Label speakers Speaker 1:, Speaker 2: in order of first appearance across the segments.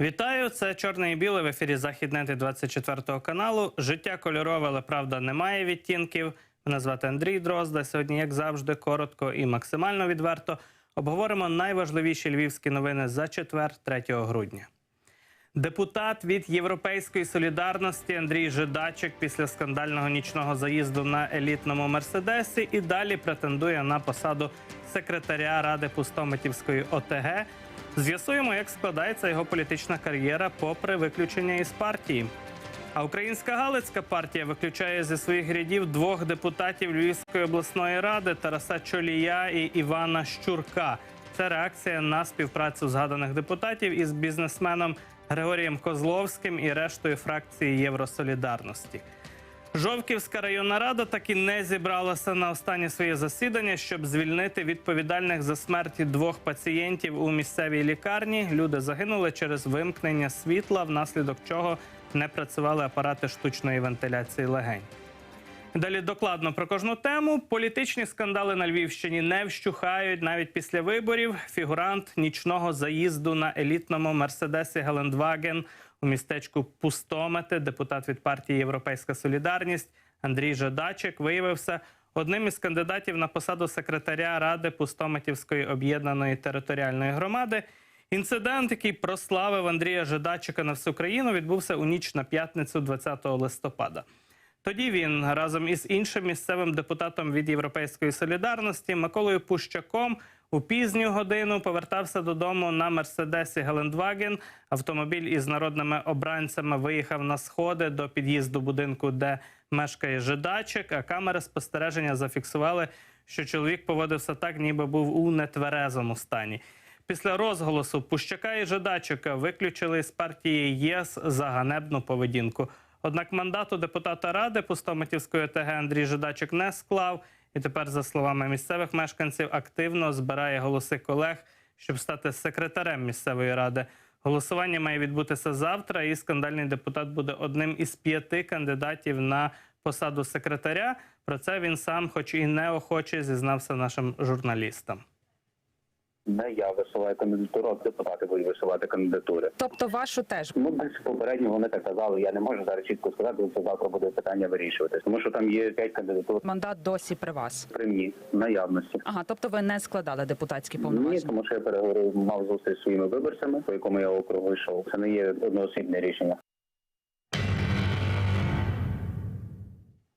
Speaker 1: Вітаю, це чорне і біле в ефірі Західнети 24 каналу. Життя кольорове, але правда немає відтінків. Мене звати Андрій Дрозда. Сьогодні, як завжди, коротко і максимально відверто обговоримо найважливіші львівські новини за четвер, 3 грудня. Депутат від Європейської солідарності Андрій Жидачик після скандального нічного заїзду на елітному мерседесі і далі претендує на посаду секретаря ради Пустомитівської ОТГ. З'ясуємо, як складається його політична кар'єра попри виключення із партії. А українська Галицька партія виключає зі своїх рядів двох депутатів Львівської обласної ради Тараса Чолія і Івана Щурка. Це реакція на співпрацю згаданих депутатів із бізнесменом Григорієм Козловським і рештою фракції Євросолідарності. Жовківська районна рада так не зібралася на останнє своє засідання, щоб звільнити відповідальних за смерті двох пацієнтів у місцевій лікарні. Люди загинули через вимкнення світла, внаслідок чого не працювали апарати штучної вентиляції легень. Далі докладно про кожну тему. Політичні скандали на Львівщині не вщухають навіть після виборів. Фігурант нічного заїзду на елітному мерседесі Гелендваген у містечку Пустомети, депутат від партії Європейська Солідарність Андрій Жадачик виявився одним із кандидатів на посаду секретаря ради Пустометівської об'єднаної територіальної громади. Інцидент, який прославив Андрія Жадачика на всю країну, відбувся у ніч на п'ятницю 20 листопада. Тоді він разом із іншим місцевим депутатом від Європейської солідарності Миколою Пущаком у пізню годину повертався додому на мерседесі Гелендваген. Автомобіль із народними обранцями виїхав на сходи до під'їзду будинку, де мешкає жидачик. А камери спостереження зафіксували, що чоловік поводився так, ніби був у нетверезому стані. Після розголосу Пущака і Жидачика виключили з партії ЄС за ганебну поведінку. Однак мандату депутата ради Пустомитівської ОТГ Андрій Жидачик не склав. І тепер, за словами місцевих мешканців, активно збирає голоси колег, щоб стати секретарем місцевої ради. Голосування має відбутися завтра, і скандальний депутат буде одним із п'яти кандидатів на посаду секретаря. Про це він сам, хоч і неохоче, зізнався нашим журналістам.
Speaker 2: Не я висуваю кандидатуру, а депутати будуть висувати кандидатури.
Speaker 3: Тобто вашу теж
Speaker 2: Ну, десь попередньо вони так казали. Я не можу зараз чітко сказати, бо це завтра буде питання вирішуватись. Тому що там є п'ять кандидатур
Speaker 3: мандат досі при вас.
Speaker 2: при мені наявності.
Speaker 3: Ага, тобто ви не складали депутатські
Speaker 2: Ні, тому що я переговорив, мав зустріч зі своїми виборцями, по якому я округу йшов. Це не є одноосібне рішення.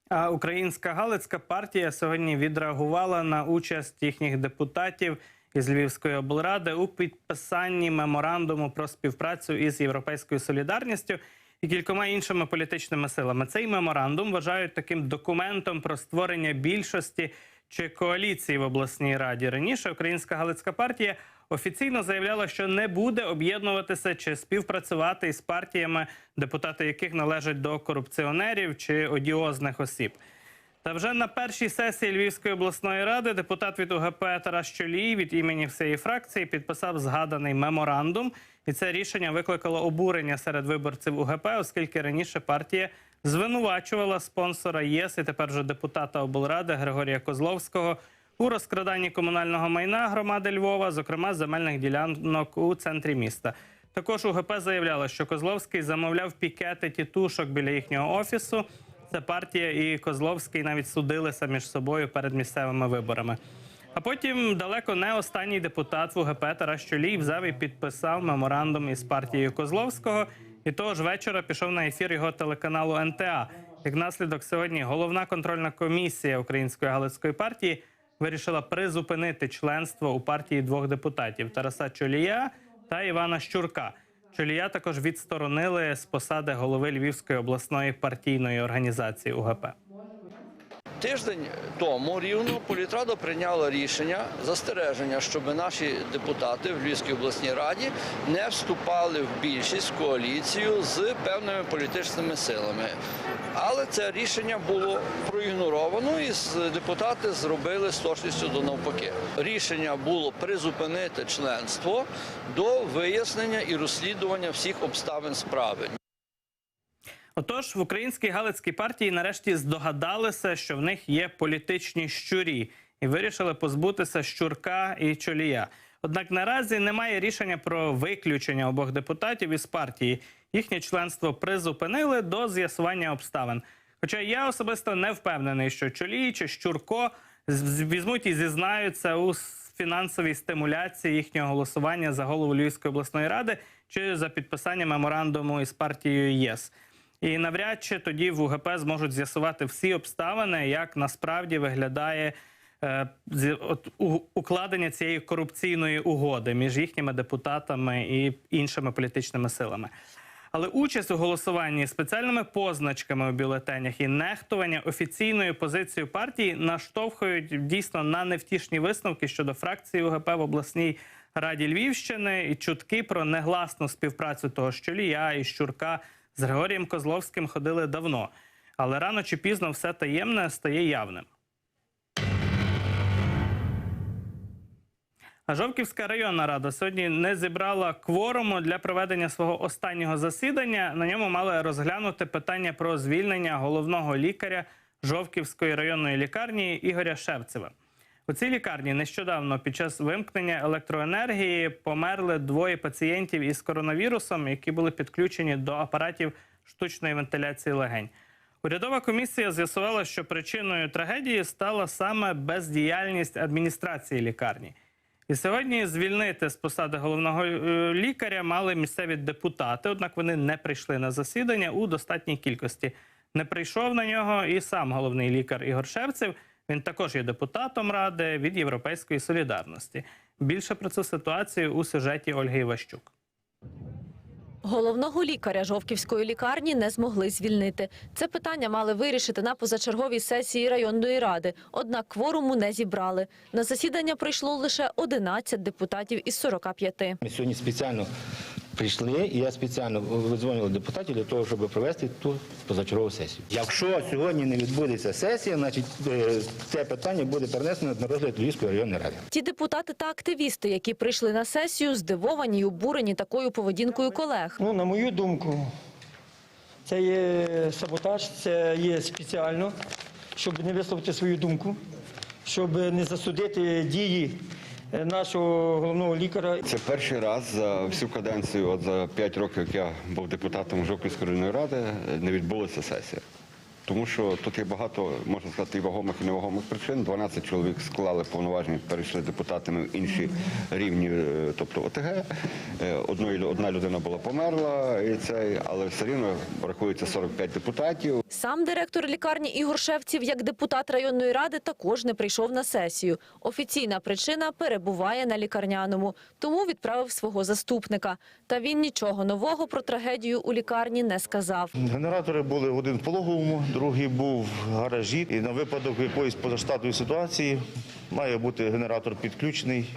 Speaker 1: А українська Галицька партія сьогодні відреагувала на участь їхніх депутатів із Львівської облради у підписанні меморандуму про співпрацю із Європейською солідарністю і кількома іншими політичними силами. Цей меморандум вважають таким документом про створення більшості чи коаліції в обласній раді. Раніше Українська Галицька партія офіційно заявляла, що не буде об'єднуватися чи співпрацювати із партіями, депутати яких належать до корупціонерів чи одіозних осіб. Та вже на першій сесії Львівської обласної ради депутат від УГП Тарас Чолій від імені всієї фракції підписав згаданий меморандум, і це рішення викликало обурення серед виборців УГП, оскільки раніше партія звинувачувала спонсора ЄС і тепер вже депутата облради Григорія Козловського у розкраданні комунального майна громади Львова, зокрема земельних ділянок у центрі міста. Також УГП заявляла, що Козловський замовляв пікети тітушок біля їхнього офісу. Це партія і Козловський навіть судилися між собою перед місцевими виборами. А потім далеко не останній депутат в УГП Тарас Чолій взяв і підписав меморандум із партією Козловського. І того ж вечора пішов на ефір його телеканалу НТА. Як наслідок сьогодні головна контрольна комісія Української Галицької партії вирішила призупинити членство у партії двох депутатів Тараса Чолія та Івана Щурка. Чолія також відсторонили з посади голови Львівської обласної партійної організації УГП.
Speaker 4: Тиждень тому рівно політрада прийняла рішення застереження, щоб наші депутати в Львівській обласній раді не вступали в більшість в коаліцію з певними політичними силами. Але це рішення було проігноровано, і депутати зробили з точністю до навпаки. Рішення було призупинити членство до вияснення і розслідування всіх обставин справи.
Speaker 1: Отож, в українській галицькій партії нарешті здогадалися, що в них є політичні щурі, і вирішили позбутися щурка і чолія. Однак наразі немає рішення про виключення обох депутатів із партії. Їхнє членство призупинили до з'ясування обставин. Хоча я особисто не впевнений, що Чолій чи Щурко візьмуть і зізнаються у фінансовій стимуляції їхнього голосування за голову Львівської обласної ради чи за підписання меморандуму із партією ЄС. І навряд чи тоді в УГП зможуть з'ясувати всі обставини, як насправді виглядає е, от, у- укладення цієї корупційної угоди між їхніми депутатами і іншими політичними силами. Але участь у голосуванні спеціальними позначками у бюлетенях і нехтування офіційною позицією партії наштовхують дійсно на невтішні висновки щодо фракції УГП в обласній раді Львівщини і чутки про негласну співпрацю того Щолія і Щурка з Григорієм Козловським ходили давно. Але рано чи пізно все таємне стає явним. А Жовківська районна рада сьогодні не зібрала кворуму для проведення свого останнього засідання. На ньому мали розглянути питання про звільнення головного лікаря Жовківської районної лікарні Ігоря Шевцева. У цій лікарні нещодавно під час вимкнення електроенергії померли двоє пацієнтів із коронавірусом, які були підключені до апаратів штучної вентиляції легень. Урядова комісія з'ясувала, що причиною трагедії стала саме бездіяльність адміністрації лікарні. І сьогодні звільнити з посади головного е, лікаря мали місцеві депутати, однак вони не прийшли на засідання у достатній кількості. Не прийшов на нього і сам головний лікар Ігор Шевцев. Він також є депутатом ради від Європейської солідарності. Більше про цю ситуацію у сюжеті Ольги Іващук.
Speaker 5: Головного лікаря Жовківської лікарні не змогли звільнити. Це питання мали вирішити на позачерговій сесії районної ради. Однак кворуму не зібрали. На засідання прийшло лише 11 депутатів із 45.
Speaker 6: Ми сьогодні спеціально прийшли, і я спеціально видзвонив депутатів для того, щоб провести ту позачергову сесію. Якщо сьогодні не відбудеться сесія, значить е, це питання буде перенесено на розгляд Львівської районної ради.
Speaker 5: Ті депутати та активісти, які прийшли на сесію, здивовані й обурені такою поведінкою колег.
Speaker 7: Ну, на мою думку, це є саботаж, це є спеціально, щоб не висловити свою думку, щоб не засудити дії нашого головного лікаря.
Speaker 8: Це перший раз за всю каденцію, от за 5 років, як я був депутатом Жовківської районної ради, не відбулася сесія. Тому що тут є багато, можна сказати, і вагомих, і невагомих причин. 12 чоловік склали повноваження, перейшли депутатами в інші рівні, е, тобто ОТГ. Е, Одної, одна людина була померла, і це, але все рівно рахується 45 депутатів.
Speaker 5: Сам директор лікарні Ігор Шевців, як депутат районної ради, також не прийшов на сесію. Офіційна причина перебуває на лікарняному, тому відправив свого заступника. Та він нічого нового про трагедію у лікарні не сказав.
Speaker 9: Генератори були один в пологовому, другий був в гаражі. І на випадок якоїсь позаштатної ситуації має бути генератор підключений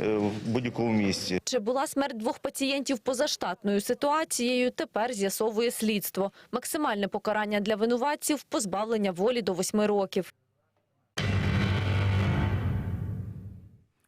Speaker 9: е, в будь-якому місці.
Speaker 5: Чи була смерть двох пацієнтів позаштатною ситуацією, тепер з'ясовує слідство. Максимальне покарання для винуватців – позбавлення волі до восьми років.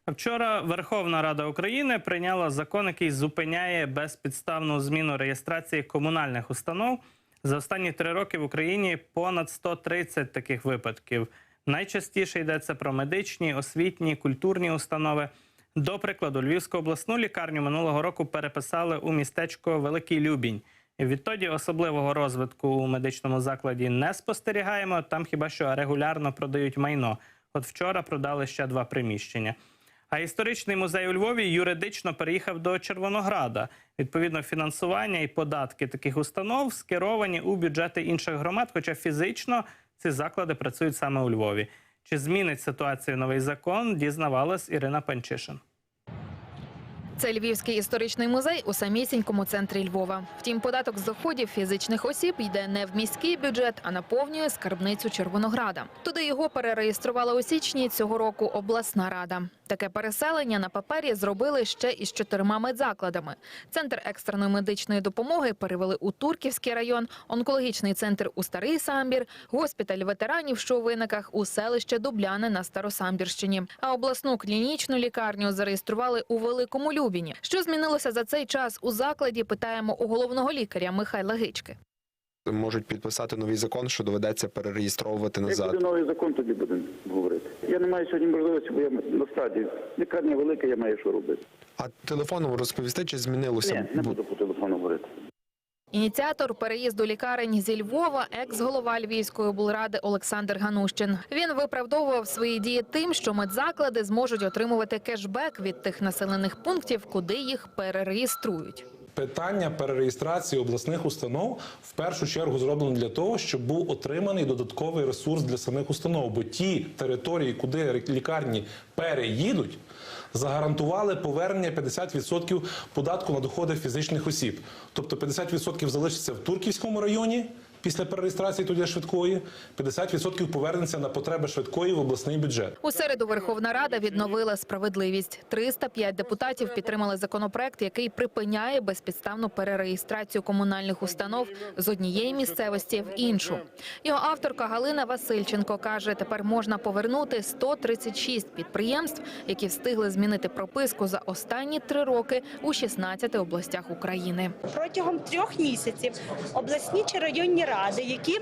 Speaker 1: Вчора Верховна Рада України прийняла закон, який зупиняє безпідставну зміну реєстрації комунальних установ. За останні три роки в Україні понад 130 таких випадків. Найчастіше йдеться про медичні, освітні, культурні установи. До прикладу, Львівську обласну лікарню минулого року переписали у містечко Великий Любінь. Відтоді особливого розвитку у медичному закладі не спостерігаємо. Там хіба що регулярно продають майно. От вчора продали ще два приміщення. А історичний музей у Львові юридично переїхав до Червонограда. Відповідно, фінансування і податки таких установ скеровані у бюджети інших громад, хоча фізично ці заклади працюють саме у Львові. Чи змінить ситуацію новий закон? Дізнавалась Ірина Панчишин.
Speaker 10: Це Львівський історичний музей у самісінькому центрі Львова. Втім, податок з доходів фізичних осіб йде не в міський бюджет, а наповнює скарбницю Червонограда. Туди його перереєструвала у січні цього року обласна рада. Таке переселення на папері зробили ще із чотирма медзакладами. Центр екстреної медичної допомоги перевели у Турківський район, онкологічний центр у Старий Самбір, госпіталь ветеранів, що у виниках у селище Дубляни на Старосамбірщині. А обласну клінічну лікарню зареєстрували у Великому Любіні. Що змінилося за цей час у закладі? Питаємо у головного лікаря Михайла Гички.
Speaker 11: можуть підписати новий закон, що доведеться перереєстровувати
Speaker 2: Як
Speaker 11: назад.
Speaker 2: буде новий закон, тоді будемо. Я не маю сьогодні можливості, бо я на стадії. Лікарня велика, я маю що робити.
Speaker 11: А телефоном розповісти, чи змінилося?
Speaker 2: Ні, не буду по телефону говорити.
Speaker 10: Ініціатор переїзду лікарень зі Львова, екс-голова Львівської облради Олександр Ганущин. Він виправдовував свої дії тим, що медзаклади зможуть отримувати кешбек від тих населених пунктів, куди їх перереєструють.
Speaker 12: Питання перереєстрації обласних установ в першу чергу зроблено для того, щоб був отриманий додатковий ресурс для самих установ. Бо ті території, куди лікарні переїдуть, загарантували повернення 50% податку на доходи фізичних осіб. Тобто 50% залишиться в Турківському районі. Після перереєстрації туди швидкої 50% повернеться на потреби швидкої в обласний бюджет.
Speaker 10: У середу Верховна Рада відновила справедливість. 305 депутатів підтримали законопроект, який припиняє безпідставну перереєстрацію комунальних установ з однієї місцевості в іншу. Його авторка Галина Васильченко каже, тепер можна повернути 136 підприємств, які встигли змінити прописку за останні три роки у 16 областях України.
Speaker 13: протягом трьох місяців обласні чи районні ради, які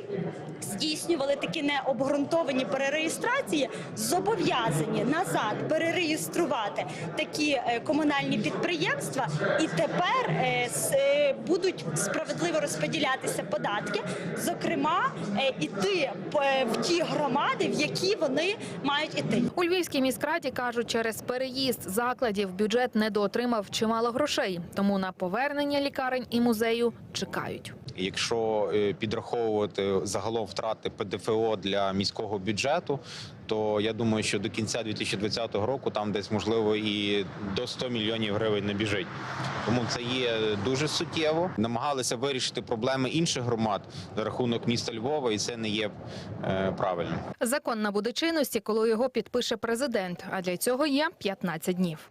Speaker 13: здійснювали такі необґрунтовані перереєстрації, зобов'язані назад перереєструвати такі е, комунальні підприємства, і тепер е, е, будуть справедливо розподілятися податки, зокрема іти в ті громади, в які вони мають іти.
Speaker 10: У Львівській міськраді кажуть, через переїзд закладів бюджет недоотримав чимало грошей, тому на повернення лікарень і музею чекають.
Speaker 14: Якщо е, підраховувати загалом втрати ПДФО для міського бюджету, то я думаю, що до кінця 2020 року там десь можливо і до 100 мільйонів гривень набіжить. Тому це є дуже суттєво. Намагалися вирішити проблеми інших громад за рахунок міста Львова, і це не є е, правильним.
Speaker 10: Закон набуде чинності, коли його підпише президент. А для цього є 15 днів.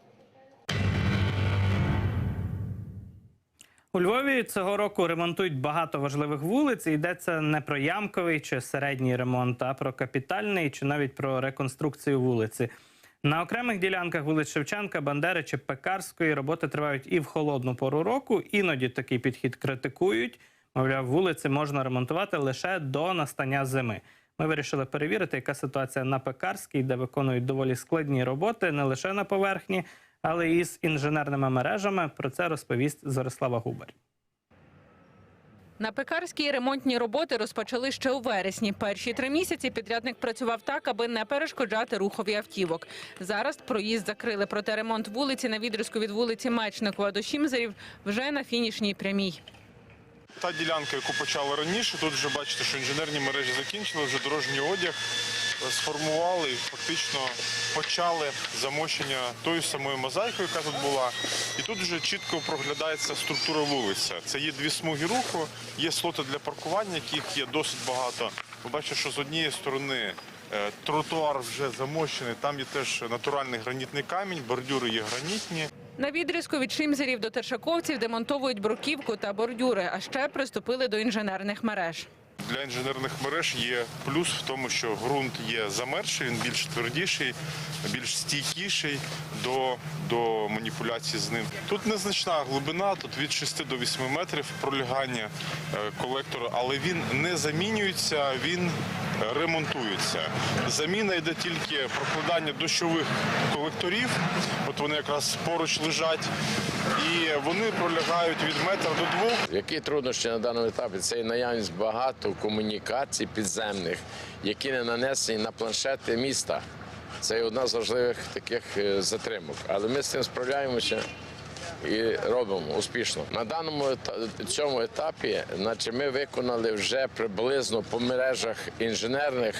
Speaker 1: У Львові цього року ремонтують багато важливих вулиць. Йдеться не про ямковий чи середній ремонт, а про капітальний чи навіть про реконструкцію вулиці. На окремих ділянках вулиць Шевченка, Бандери чи Пекарської роботи тривають і в холодну пору року. Іноді такий підхід критикують. Мовляв, вулиці можна ремонтувати лише до настання зими. Ми вирішили перевірити, яка ситуація на Пекарській, де виконують доволі складні роботи не лише на поверхні, але і з інженерними мережами. Про це розповість Зорислава Губарь.
Speaker 15: На пекарській ремонтні роботи розпочали ще у вересні. Перші три місяці підрядник працював так, аби не перешкоджати рухові автівок. Зараз проїзд закрили, проте ремонт вулиці на відрізку від вулиці Мечникова до Щімзерів вже на фінішній прямій.
Speaker 16: Та ділянка, яку почали раніше, тут вже бачите, що інженерні мережі закінчили, вже дорожній одяг сформували і фактично почали замощення тою самою мозаїкою, яка тут була. І тут вже чітко проглядається структура вулиця. Це є дві смуги руху, є слоти для паркування, яких є досить багато. Ви бачите, що з однієї сторони е, тротуар вже замощений, там є теж натуральний гранітний камінь, бордюри є гранітні.
Speaker 15: На відрізку від Шимзерів до Тершаковців демонтовують бруківку та бордюри, а ще приступили до інженерних мереж.
Speaker 16: Для інженерних мереж є плюс в тому, що ґрунт є замерзший, він більш твердіший, більш стійкіший до, до маніпуляцій з ним. Тут незначна глибина, тут від 6 до 8 метрів пролягання е, колектора, але він не замінюється, він е, ремонтується. Заміна йде тільки прокладання дощових колекторів, от вони якраз поруч лежать, і вони пролягають від метра до двох.
Speaker 17: Які труднощі на даному етапі? Це наявність багато комунікацій підземних, які не нанесені на планшети міста. Це одна з важливих таких е, затримок. Але ми з цим справляємося і робимо успішно. На даному цьому етапі, наче ми виконали вже приблизно по мережах інженерних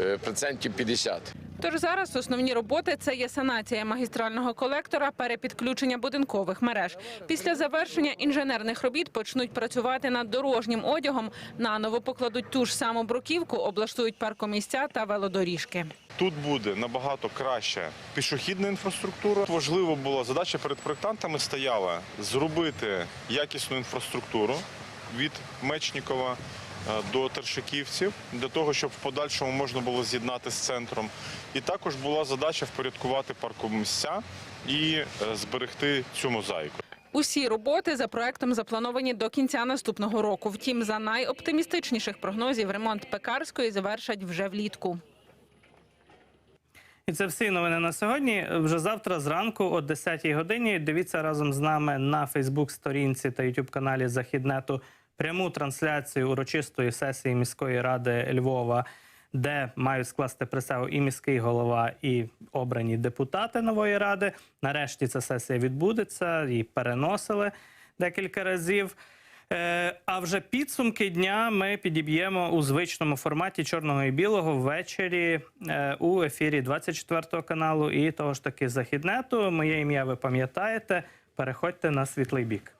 Speaker 17: е, процентів 50.
Speaker 15: Тож зараз основні роботи це є санація магістрального колектора, перепідключення будинкових мереж. Після завершення інженерних робіт почнуть працювати над дорожнім одягом. Наново покладуть ту ж саму бруківку, облаштують паркомісця та велодоріжки.
Speaker 16: Тут буде набагато краща пішохідна інфраструктура. Важливо була задача перед проєктантами стояла зробити якісну інфраструктуру від Мечнікова до Тершиківців, для того, щоб в подальшому можна було з'єднати з центром. І також була задача впорядкувати паркомісця і е, зберегти цю мозаїку.
Speaker 15: Усі роботи за проектом заплановані до кінця наступного року. Втім, за найоптимістичніших прогнозів ремонт пекарської завершать вже влітку.
Speaker 1: І це всі новини на сьогодні. Вже завтра зранку о 10-й годині. Дивіться разом з нами на Фейсбук-сторінці та youtube каналі Західнету пряму трансляцію урочистої сесії міської ради Львова, де мають скласти присягу і міський голова, і обрані депутати нової ради. Нарешті ця сесія відбудеться. Її переносили декілька разів. Е, А вже підсумки дня ми підіб'ємо у звичному форматі чорного і білого ввечері е, у ефірі 24 каналу і того ж таки західнету. Моє ім'я ви пам'ятаєте. Переходьте на світлий бік.